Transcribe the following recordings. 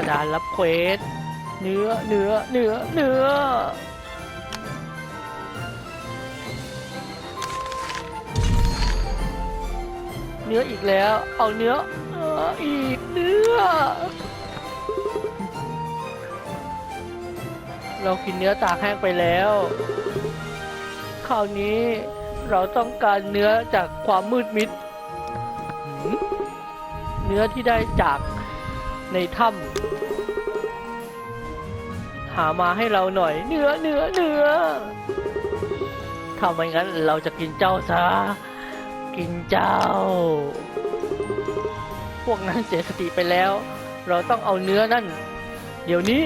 ระดานรับเควส เนื้อ เนื้อ เนื้อ เนื้อ เนื้ออีกแล้ว เอาเนื้อเนื้ออีกเนื้อ เรากินเนื้อตากแห้งไปแล้ว คราวนี้เราต้องการเนื้อจากความมืดมิด เนื้อที่ได้จาก ในถ้ำหามาให้เราหน่อย เนื้อเนื้อเนื้อถ้าไม่งั้นเราจะกินเจ้าซะ กินเจ้า พวกนั้นเสียสติไปแล้ว เราต้องเอาเนื้อนั่น เดี๋ยวนี้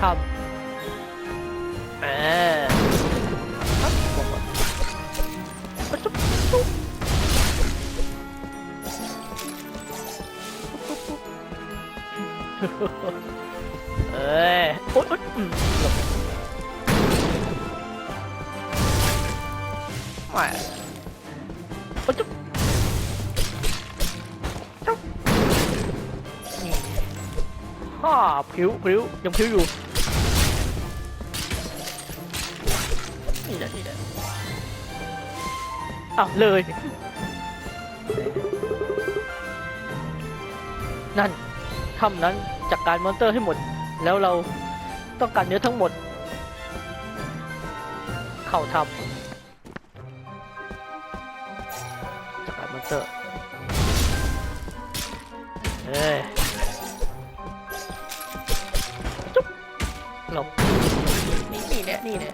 ทำ เอ้ยโอ๊ยโอ๊ยอืมหลบไม่โอ๊ยจุ๊บจุ๊บนี่ฮ่าพริ้วพริ้วยังพริ้วอยู่ นี่แหละนี่แหละอ้าวเลย นั่น ถ้ำนั้นจัดการมอนเตอร์ให้หมด แล้วเราต้องการเนื้อทั้งหมด เข้าถ้ำจัดการมอนเตอร์เอ้ยจุ๊บหลบนี่นี่แน่นี่แน่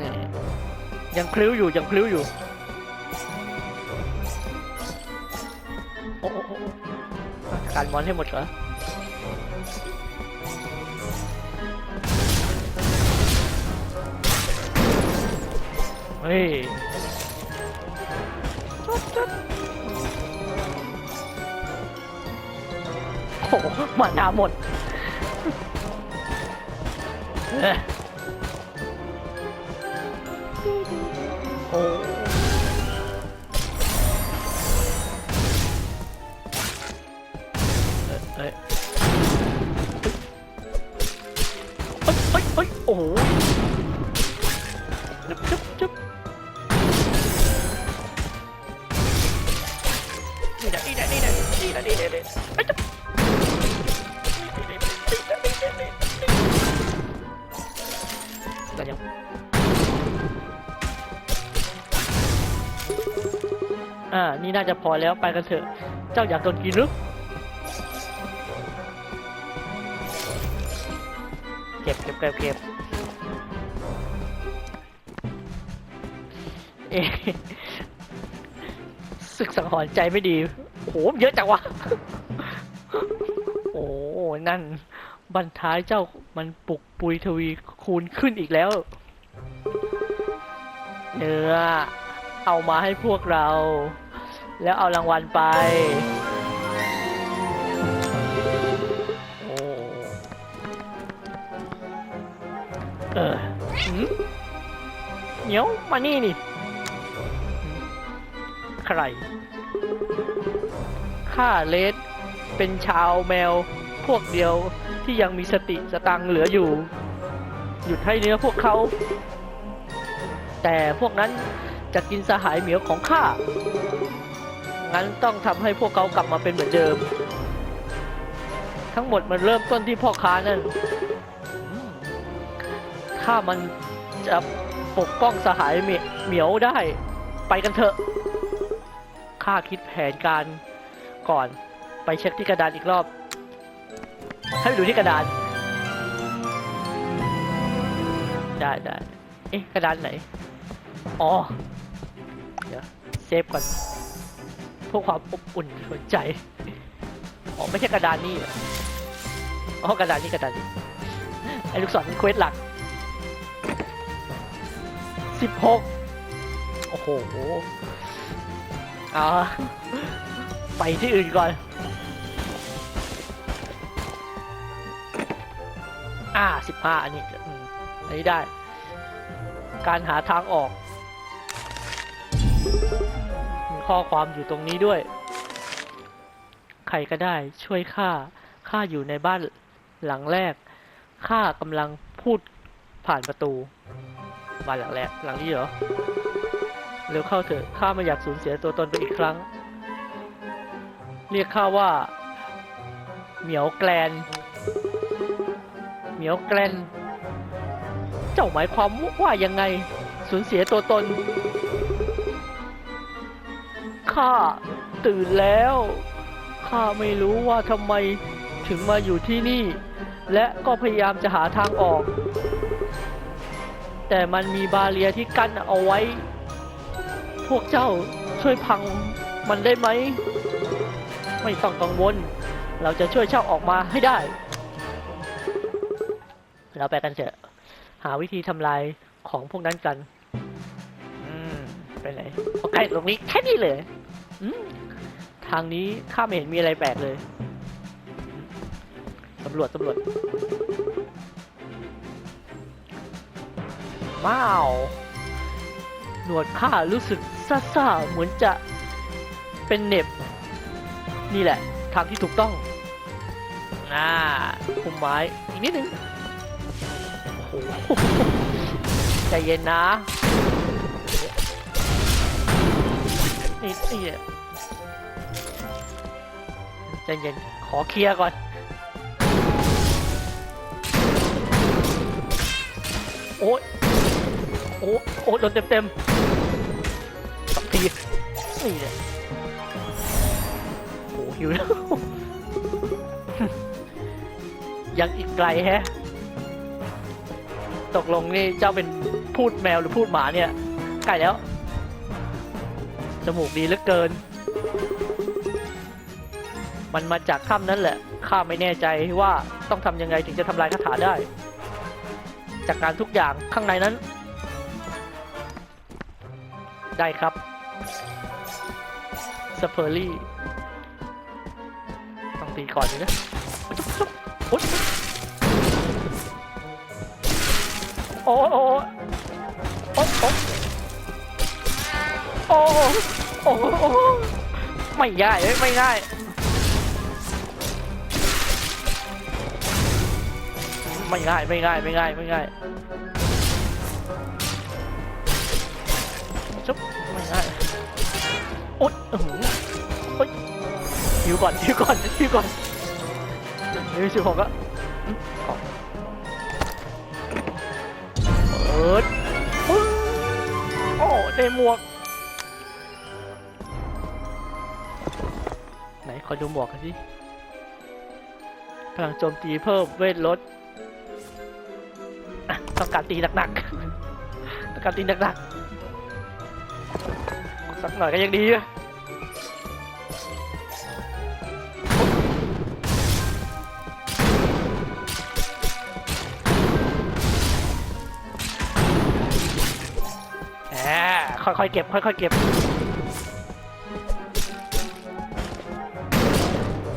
นี่ยังพลิ้วอยู่ยังพลิ้วอยู่ การมอนให้หมดเหรอเฮ้ยจุ๊บจุ๊บโอ้โหมานาหมดโอ้ เอ้ยเอ้ยเอ้ยเอ้ยโอ้โหจุ๊บจุ๊บจุ๊บนี่นะนี่นะนี่นะนี่นะนี่นะนี่นะจุ๊บนี่นะนี่นะนี่นะนี่นะกันยังอ่า นี่น่าจะพอแล้วไปกันเถอะ เจ้าอยากโดนกินหรือ เก็บเก็บเอ๊ะศึกสังหรณ์ใจไม่ดีโหเยอะจังวะ โอ้นั่นบรรท้ายเจ้ามันปลุกปุยทวีคูณขึ้นอีกแล้ว เนื้อ เอามาให้พวกเรา แล้วเอารางวัลไป เออเหนียวมานี่นี่ ใคร ข้าเลสเป็นชาวแมวพวกเดียวที่ยังมีสติสตังค์เหลืออยู่ หยุดให้เนื้อพวกเขา แต่พวกนั้นจะกินสหายเหมียวของข้า งั้นต้องทำให้พวกเขากลับมาเป็นเหมือนเดิม ทั้งหมดมันเริ่มต้นที่พ่อค้านั่น ถ้ามันจะปกป้องสหายเหมียวได้ ไปกันเถอะ ข้าคิดแผนการก่อน ไปเช็คที่กระดานอีกรอบ ให้ไปดูที่กระดาน ได้ได้ เอ๊ะ กระดานไหน อ๋อ เดี๋ยวเซฟก่อนเพื่อความอบอุ่นหัวใจ อ๋อ ไม่ใช่กระดานนี่ อ๋อ กระดานนี้กระดานนี้ไอ้ลูกศรเป็นเควสหลัก สิบหกโอ้โหเอาไปที่อื่นก่อน อ่าสิบห้าอันนี้อันนี้ได้ การหาทางออกมีข้อความอยู่ตรงนี้ด้วย ใครก็ได้ช่วยข้า ข้าอยู่ในบ้านหลังแรก ข้ากำลังพูดผ่านประตู บ้านหลังแรกหลังนี้เหรอเร็วเข้าเถอะข้าไม่อยากสูญเสียตัวตนไปอีกครั้ง เรียกข้าว่า เหมียวแกลน เหมียวแกลน เจ้าหมายความว่ายังไง สูญเสียตัวตนข้าตื่นแล้วข้าไม่รู้ว่าทำไมถึงมาอยู่ที่นี่ และก็พยายามจะหาทางออก แต่มันมีบาเรียที่กั้นเอาไว้ พวกเจ้าช่วยพังมันได้ไหม ไม่ต้องกังวล เราจะช่วยเจ้าออกมาให้ได้ เราไปกันเถอะ หาวิธีทำลายของพวกนั้นกัน อืม ไปไหนโอเคตรงนี้แค่นี้เลย อืม ทางนี้ข้าไม่เห็นมีอะไรแปลกเลย สำรวจสำรวจ ม้าว หนวดข้ารู้สึกซ่าๆเหมือนจะเป็นเน็บ นี่แหละทางที่ถูกต้องอ่าคุมไม้ อีกนิดนึงโอ้โหใจเย็นนะนี่นี่ใจเย็น ขอเคลียร์ก่อนโอ้ย โอ้โอ้โดนเต็มเต็มๆสองทีนี่เนี่ยโอ้หิวแล้วยังอีกไกลแฮะ ตกลงนี่เจ้าเป็นพูดแมวหรือพูดหมาเนี่ย ใกล้แล้ว จมูกดีเหลือเกิน มันมาจากถ้ำนั้นแหละ ข้าไม่แน่ใจว่าต้องทำยังไงถึงจะทำลายคาถาได้ จากการทุกอย่างข้างในนั้น ได้ครับสเปอร์ลี่ต้องตีก่อนอยู่นะอุ๊ยโอ้โอ้โอ้โอ้โอ้โอ้โอ้ไม่ง่ายเอ้ยไม่ง่ายไม่ง่ายไม่ง่ายไม่ง่ายไม่ง่าย ชุบไม่ง่ายโอ๊ยอื้อหือโอ๊ยหิวก่อนหิวก่อนหิวก่อนเดี๋ยวสิบหกอะอืมของเปิดปึ้งโอ้ได้หมวก ไหน ขอดูหมวกกันสิพลังโจมตีเพิ่มเวทลดต้องการตีหนักๆต้องการตีหนักๆ สักหน่อยก็ยังดีอะแหมค่อยๆเก็บ ค่อยๆเก็บ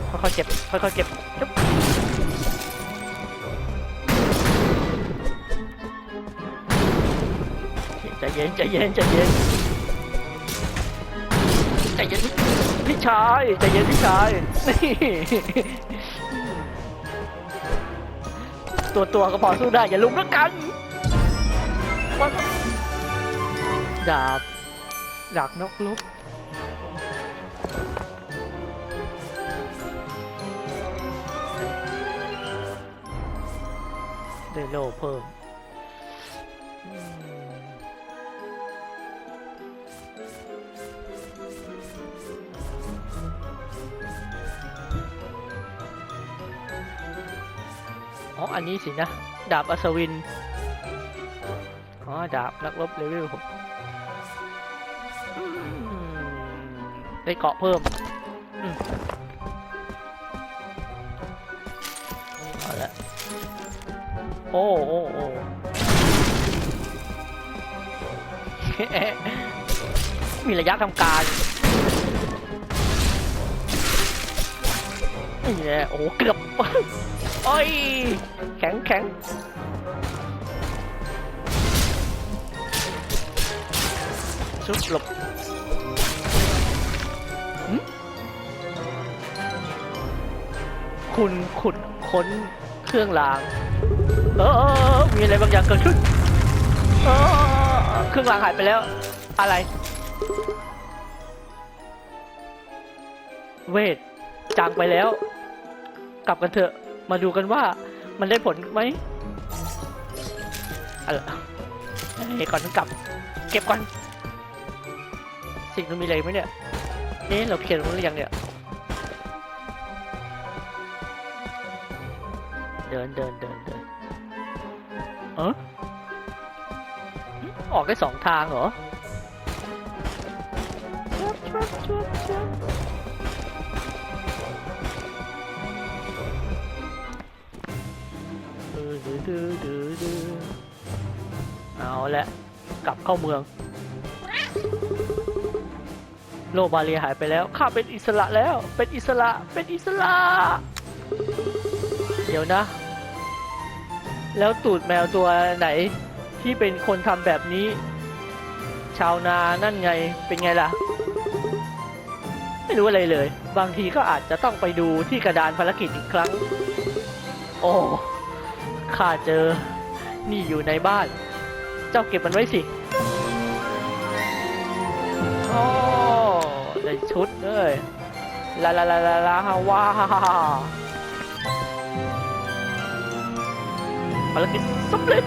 ค่อยๆเก็บ ค่อยๆเก็บจุ๊บใจเย็นใจเย็นใจเย็น ใจเย็นพี่ชายใจเย็นพี่ชายนี่ตัวตัวก็พอสู้ได้อย่าลุมแล้วกันดาบดาบนกลุกได้โลเพิ่ม อ๋อ อันนี้สินะ ดาบอัศวิน อ๋อ ดาบนักรบเลเวลหกอืมได้เกาะเพิ่มอืมเอาละโอ้โอ้โอ้มีระยะทำการนี่แหละโอ้เกือบ โอ้ย แข็งแข็งชุบหลบคุณขุดค้นเครื่องรางเออเออเออ มีอะไรบางอย่างเกิดขึ้น เออ เครื่องรางหายไปแล้ว อะไร เวทจางไปแล้ว กลับกันเถอะ มาดูกันว่ามันได้ผลไหมอะไรเฮ้ก่อนต้องกลับ เก็บก่อน สิ่งนั้นมีอะไรไหมเนี่ยเอ๊ะเราเขียนไว้หรือยังเนี่ย เดินเดินเดินเดินเออออกได้สองทางเหรอ ดือดือดือเอาละกลับเข้าเมือง โลบาเรียหายไปแล้วข้าเป็นอิสระแล้ว เป็นอิสระเป็นอิสระ เดี๋ยวนะ แล้วตูดแมวตัวไหนที่เป็นคนทำแบบนี้ ชาวนานั่นไงเป็นไงล่ะ ไม่รู้อะไรเลย บางทีก็อาจจะต้องไปดูที่กระดานภารกิจอีกครั้ง โอ้ ข้าเจอ นี่อยู่ในบ้าน เจ้าเก็บมันไว้สิโอ้ได้ชุดเลยลาลาลาลาลาฮาว้าภารกิจสำเร็จ